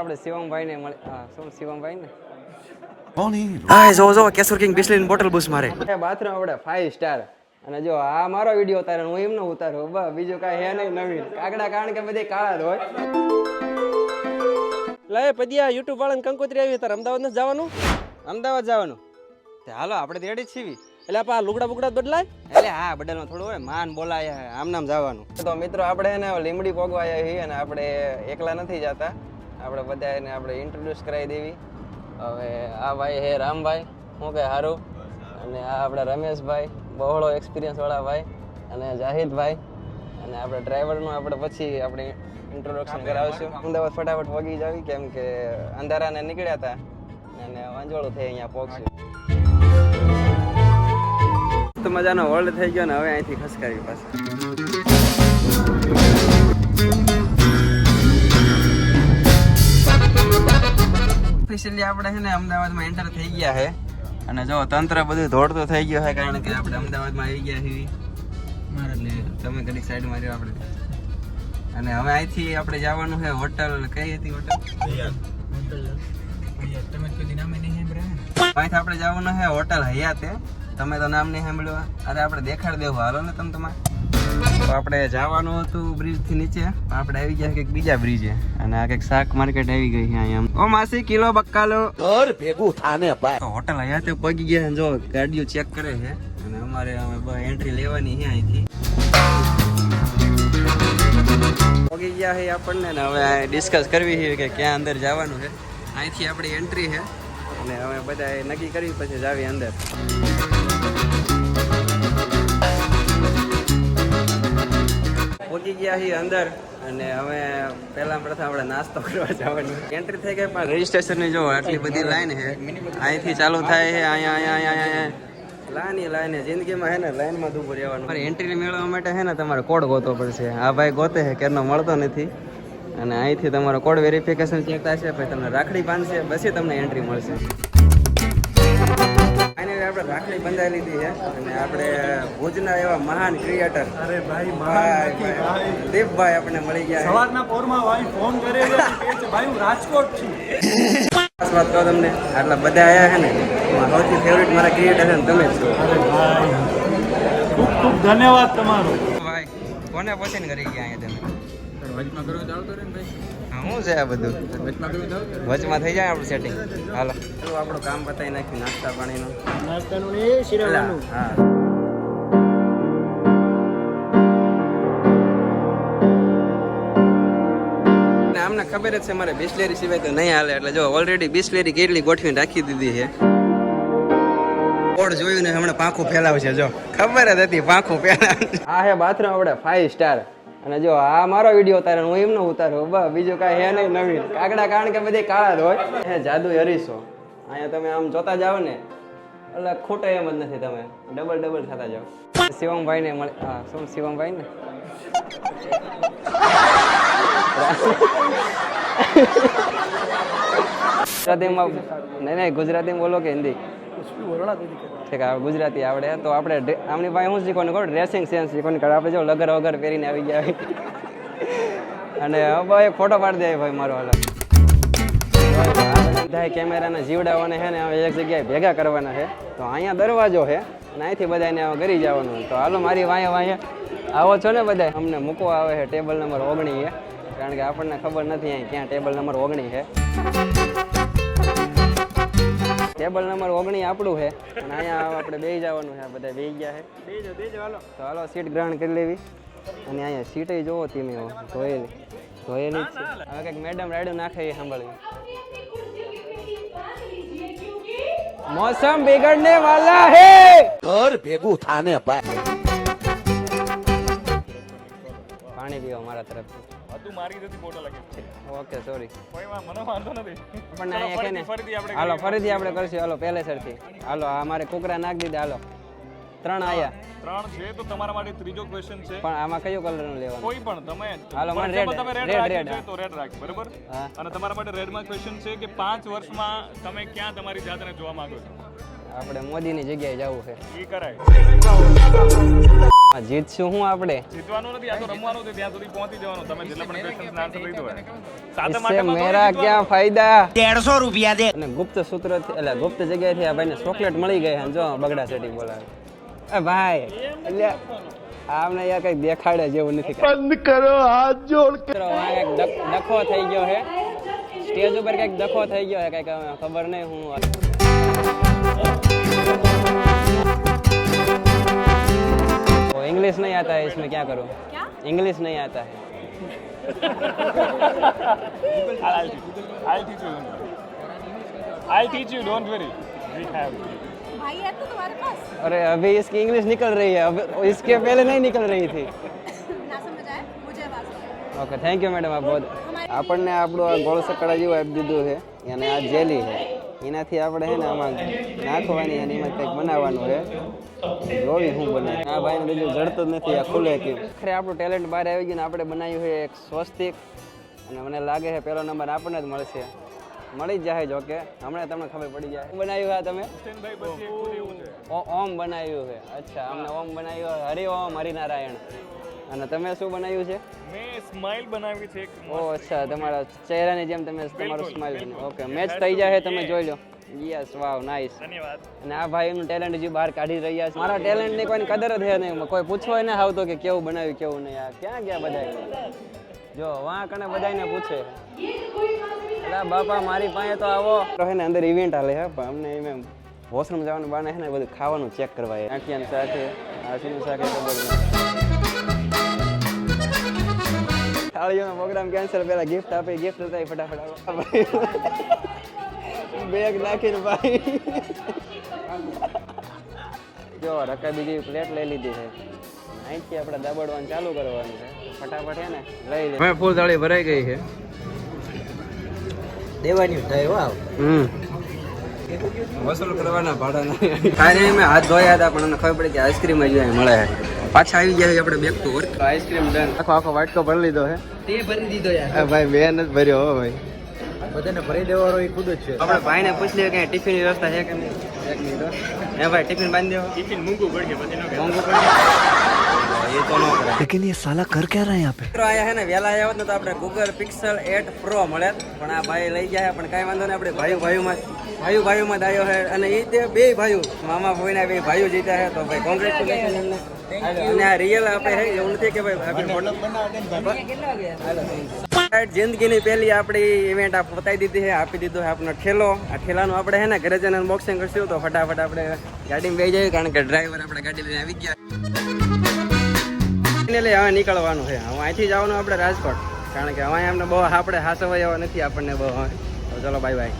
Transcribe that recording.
આપણે શિવમભાઈ ને મળી હા શું શિવમભાઈ ને હા જો જો કેસર કિંગ બિસ્લેરી બોટલ બુસ મારે. બાથરૂમ આપણે ફાઈવ સ્ટાર અને જો આ મારો વિડિયો ઉતારે હું એમનો ઉતારું. બસ બીજું કાંઈ હે નહીં નવીન. કાગડા કારણ કે બધી કાળા જ હોય. લે પદિયા યુટ્યુબ વાળાને કંકોત્રી આવી તાર અમદાવાદ નથી જવાનું? અમદાવાદ જવાનું. તે હાલો આપણે રેડી છીવી છીએ. એટલે આ લુગડા બુગડા બદલાય? એટલે હા બદલમાં થોડું હોય માન બોલાય આમ નામ જવાનું. તો મિત્રો આપણે એને લીમડી પોગવા અને આપણે એકલા નથી જતા. આપણે બધાને આપણે ઇન્ટ્રોડ્યુસ કરાવી દેવી. હવે આ ભાઈ હે રામભાઈ. હું કહે હારું. અને આ આપણા રમેશભાઈ, બહોળો એક્સપિરિયન્સ વાળા ભાઈ અને જાહિદભાઈ. અને આપણે ડ્રાઈવરનું આપણે પછી આપણે ઇન્ટ્રોડક્શન કરાવીશું. અમદાવાદ ફટાફટ પગી જાવી, કેમ કે અંધારાને નીકળ્યા હતા અને વાંજોળું થઈ અહીંયા પહોંચ્યું તો મજાનો હોલ્ડ થઈ ગયો ને હવે અહીંથી ખસકાવી પાછા. ઓફિશિયલી આપણે છે ને અમદાવાદમાં એન્ટર થઈ ગયા છે. અને જો તંત્ર બધું દોડતું થઈ ગયું છે કારણ કે આપણે અમદાવાદમાં આવી ગયા છીએ. એટલે તમે ઘણી સાઈડમાં રહ્યો આપણે. અને હવે અહીંથી આપણે જવાનું છે હોટલ. કઈ હતી હોટલ? અહીંથી આપણે જવાનું છે હોટલ હયાતે. તમે તો નામ નહીં સાંભળ્યું. અરે આપણે દેખાડ દેવું. હાલો ને તમે તમારે. તો આપણે જવાનું હતું બ્રિજથી નીચે. આપણે આવી ગયા કંઈક બીજા બ્રિજે અને આ કંઈક શાક માર્કેટ આવી ગઈ અહીંયા. ઓ માસી કિલો બક્કાલો. ઘર ભેગું થાને ભાઈ. તો હોટલ હયાતે પગી ગયા જો ગાડીઓ ચેક કરે છે. અને અમારે અમે એન્ટ્રી લેવાની છે અહીંથી. પગી ગયા છે આપણને ને હવે ડિસ્કસ કરવી છે કે ક્યાં અંદર જવાનું છે. અહીંથી આપણી એન્ટ્રી છે. અને હવે બધા નક્કી કરી પછી જાવી અંદર. પહોંચી ગયા છીએ અંદર અને હવે પહેલા પ્રથમ આપણે નાસ્તો કરવા જવાની. એન્ટ્રી થઈ ગઈ પણ રજીસ્ટ્રેશનની જો આટલી બધી લાઈન છે, અહીંથી ચાલુ થાય છે, અહીંયા અહીંયા અહીંયા લાઈન લાઈન જિંદગીમાં હે ને લાઈનમાં ઊભું રહેવાનું. મારે એન્ટ્રી મેળવવા માટે હે ને તમારે કોડ ગોતવો પડશે. આ ભાઈ ગોતે કેરનો મળતો નથી. અને અહીંથી તમારો કોડ વેરિફિકેશન ચેક થશે પછી તમને રાખડી બાંધશે, પછી તમને એન્ટ્રી મળશે. આપણે રાખડી બંધાઈ લીધી છે. અને આપણે ભુજના એવા મહાન ક્રિએટર અરે ભાઈ ભાઈ દીપભાઈ આપણને મળી ગયા સવારના પોરમાં ભાઈ ફોન કરે છે ભાઈ હું રાજકોટ છું. ખાસ વાત કહું તમને આટલા બધા આવ્યા છે ને સૌથી ફેવરિટ મારા ક્રિએટર છે ને તમે છો. અરે ભાઈ ખૂબ ખૂબ ધન્યવાદ તમારો. ભાઈ કોને પસંદ કરી ગયા અહીંયા તમે? હા શું છે આ બધું? વચમાં થઈ જાય આપણું સેટિંગ હાલો. ચાલો આપણું કામ બતાવી નાખ્યું નાસ્તા પાણીનું. નાસ્તાનું ને શિરાવાનું હા. આમને ખબર જ છે મારે બિસ્લેરી સિવાય તો નહીં હાલે. એટલે જો ઓલરેડી બિસ્લેરી કેટલી ગોઠવીને રાખી દીધી છે. બોર્ડ જોયું ને હમણાં પાંખું ફેલાવશે જો. ખબર જ હતી પાંખું ફેલાવ આ હે બાથરૂમ આપણે ફાઈવ સ્ટાર અને જો આ મારો વીડિયો ઉતારે હું એમનો ઉતારું બસ, બીજું કાંઈ હે નહીં નવીન. કાગડા કારણ કે બધી કાળા જ હોય. હે જાદુ હરીશો. અહીંયા તમે આમ જોતા જાઓ ને, એટલે ખોટો એમ જ નથી તમે. ડબલ ડબલ થતા જાઓ. શિવમભાઈ ને મળે હા શું શિવમભાઈ ને ગુજરાતીમાં નહીં નહીં, ગુજરાતીમાં બોલો કે હિન્દી? ઠીક આવે ગુજરાતી આવડે. તો આપણે આમની પાસે હું શીખવાનું કહું ડ્રેસિંગ સેન્સ શીખવાનું ખબર? આપણે જો લગર વગર પહેરીને આવી ગયા અને હવે ફોટો પાડી દે ભાઈ મારો હાલ. બધા કેમેરાના જીવડાઓને છે ને હવે એક જગ્યાએ ભેગા કરવાના છે. તો અહીંયા દરવાજો છે અને અહીંથી બધાને હવે ઘરી જવાનું તો હાલો, મારી વાંહે વાંહે. આવો છો ને બધા અમને મૂકવા આવે છે ટેબલ નંબર ઓગણી છે કારણ કે આપણને ખબર નથી અહીં ક્યાં ટેબલ નંબર ઓગણી છે. ટેબલ નંબર ઓગણી આપણું છે. અને અહીંયા આપણે બે જવાનું છે. બધા બે ગયા છે. તો હાલો સીટ ગ્રહણ કરી લેવી. અને અહીંયા સીટ જોવો ધીમે ધોયેલી ધોયેલી જ છે હવે કંઈક મેડમ રાડ્યું નાખે એ સાંભળ્યું મોસમ બિગડને વાલા હે! ઘર ભેગું થાને ભાઈ. પાણી પીવા મારા તરફથી. હતું મારી જતી ફોટો લાગે ઓકે સોરી કોઈ મને વાંધો નથી. પણ ના કે ને. હાલો ફરીથી આપણે કરશું. હાલો પહેલે સરથી. હાલો આ મારે કોકરા નાખ દીધા. હાલો. ત્રણ આયા. ત્રણ છે તો તમારા માટે ત્રીજો ક્વેશ્ચન છે. પણ આમાં કયો કલરનું લેવાનું? કોઈ પણ તમે હાલો, મને રેડ તમે રેડ રેડ તો રેડ રાખ બરાબર? અને તમારા માટે રેડમાં ક્વેશ્ચન છે કે પાંચ વર્ષમાં તમે ક્યાં તમારી જાતને જોવા માંગો છો? આપણે મોદીની જગ્યાએ જવું છે. એ કરાય. જીતશું હું આપણે? જીતવાનું નથી આ તો રમવાનું છે ત્યાં સુધી પહોંચી જવાનું. તમે જેટલા પણ ક્વેશ્ચન્સ આન્સર લીધો હોય. સાથે માટે મેરા ક્યાં ફાયદા? 150 રૂપિયા દે. અને ગુપ્ત સૂત્ર એટલે ગુપ્ત જગ્યાએથી આ ભાઈને ચોકલેટ મળી ગઈ અને જો બગડા સેટિંગ બોલાવે. એ ભાઈ એટલે આમને યાર કઈ દેખાડે જેવું નથી બંધ કરો હાથ જોડ કે ડખો થઈ ગયો હે. સ્ટેજ ઉપર કંઈક ડખો થઈ ગયો હે કંઈક ખબર નહીં હું वो इंग्लिश नहीं आता है इसमें क्या करूँ इंग्लिश नहीं आता है I'll teach you. I'll teach you. I'll teach you. Don't worry. We have. भाई है तो तुम्हारे पास अरे अभी इसकी इंग्लिश निकल रही है अब इसके पहले नहीं निकल रही थी ना समझ आए मुझे आवाज ઓકે થેન્ક યુ મેડમ આ બહુ આપણને આપણું આ ગોળ સકડા જેવું આપી દીધું છે અને આ જેલી છે એનાથી આપણે છે ને આમાં નાખવાની અને એમાં કંઈક બનાવવાનું છે. જોવી હું બને. આ ભાઈને બીજું જડતું જ નથી, આ ખુલે કે ખરે આપણું ટેલેન્ટ બહાર આવી ગયું આપણે બનાવ્યું છે એક સ્વસ્તિક. અને મને લાગે છે પહેલો નંબર આપણને જ મળશે. મળી જાય જો કે હમણાં તમને ખબર પડી જાય. બનાવ્યું આ તમે? ઓમ બનાવ્યું છે. અચ્છા, અમને ઓમ બનાવ્યું. હરિ ઓમ, હરિનારાયણ. અને તમે શું બનાવ્યું છે? મેં સ્માઇલ બનાવી છે એક ઓ અચ્છા તમારા ચહેરાની જેમ તમે તમારું સ્માઈલ ઓકે મેચ થઈ જાય તમે જોઈ લો. યસ વાવ નાઈસ ધન્યવાદ. અને આ ભાઈનું ટેલેન્ટ જે બહાર કાઢી રહ્યા છે. મારા ટેલેન્ટની કોઈ કદર જ નહીં. કોઈ પૂછવાય ના આવતો કે કેવું બનાવ્યું કેવું નહીં. આ ક્યાં ગયા બધા જો વાં કને બધાને પૂછે. એટલે બાપા મારી પાસે તો આવો. તો એને અંદર ઇવેન્ટ હાલે હે પણ અમને એમ વોશરૂમ જવાનું બાને હે ને બધું ખાવાનું ચેક કરવા આખિયાનું શાક છે આ શીનું શાક ખબર થાળીઓનો પ્રોગ્રામ કેન્સલ પહેલા ગિફ્ટ આપી ગિફ્ટ હતા ફટાફટ. બેગ નાખીને ભાઈ. જો રકા બીજી પ્લેટ લઈ લીધી છે. અહીંથી આપણે દબડવાનું ચાલુ કરવાનું છે. ફટાફટ છે ને લઈ લે. હવે ફૂલ થાળી ભરાઈ ગઈ છે. દેવાની થાય વાવ હમ. વસૂલ કરવાના ભાડાના. ખાઈને અમે હાથ ધોયા હતા પણ અમને ખબર પડી કે આઈસ્ક્રીમ જ અહીંયા મળે છે. પાછા આવી ગયા આપણે back to work ice cream done આખો આખો વાટકો ભરી લીધો હે તે ભરી દીધો યાર. ભાઈ બેન જ ભર્યો હો ભાઈ. બધાને ભરી દેવાનો એ ખુદ જ છે. આપણે ભાઈને પૂછી લઈએ કે ટિફિનની વ્યવસ્થા છે કે નહીં? એક મિનિટ હે. ભાઈ ટિફિન બાંધી દેવો ટિફિન મૂંગું પડશે પછી મૂંગું મોંઘું પડે એ તો ન કરે लेकिन ये साला कर क्या रहा है यहाँ पे મિત્રો આયા હે ને વહેલા આવ્યા હોત ને તો આપણે ગૂગલ પિક્સલ 8 પ્રો મળે પણ આ ભાઈ લઈ ગયા છે પણ કાંઈ વાંધો નહીં આપણે ભાઈઓ ભાઈઓમાં ભાઈઓ ભાઈઓમાં જ આવ્યો છે અને એ તે બે ભાઈઓ મામા ભાઈના બે ભાઈઓ જીત્યા છે તો ભાઈ કોંગ્રેચ્યુલેશન એમને અને આ રિયલ આપણે છે એવું નથી કે ભાઈ આપણે ફોટો જિંદગીની પહેલી આપણી ઇવેન્ટ આ પતાવી દીધી છે આપી દીધો છે આપણો ઠેલો આ ઠેલાનું આપણે છે ને ઘરે જઈને અનબોક્સિંગ કરશું તો ફટાફટ આપણે ગાડીમાં બેસી જઈએ કારણ કે ડ્રાઈવર આપણે ગાડી લઈને આવી ગયા ફાઇનલી હવે નીકળવાનું છે. હવે અહીંથી જવાનું આપણે રાજકોટ. કારણ કે હવે અમને બહુ આપણે હાસવાઈ નથી આપણને બહુ, હવે. ચલો બાય બાય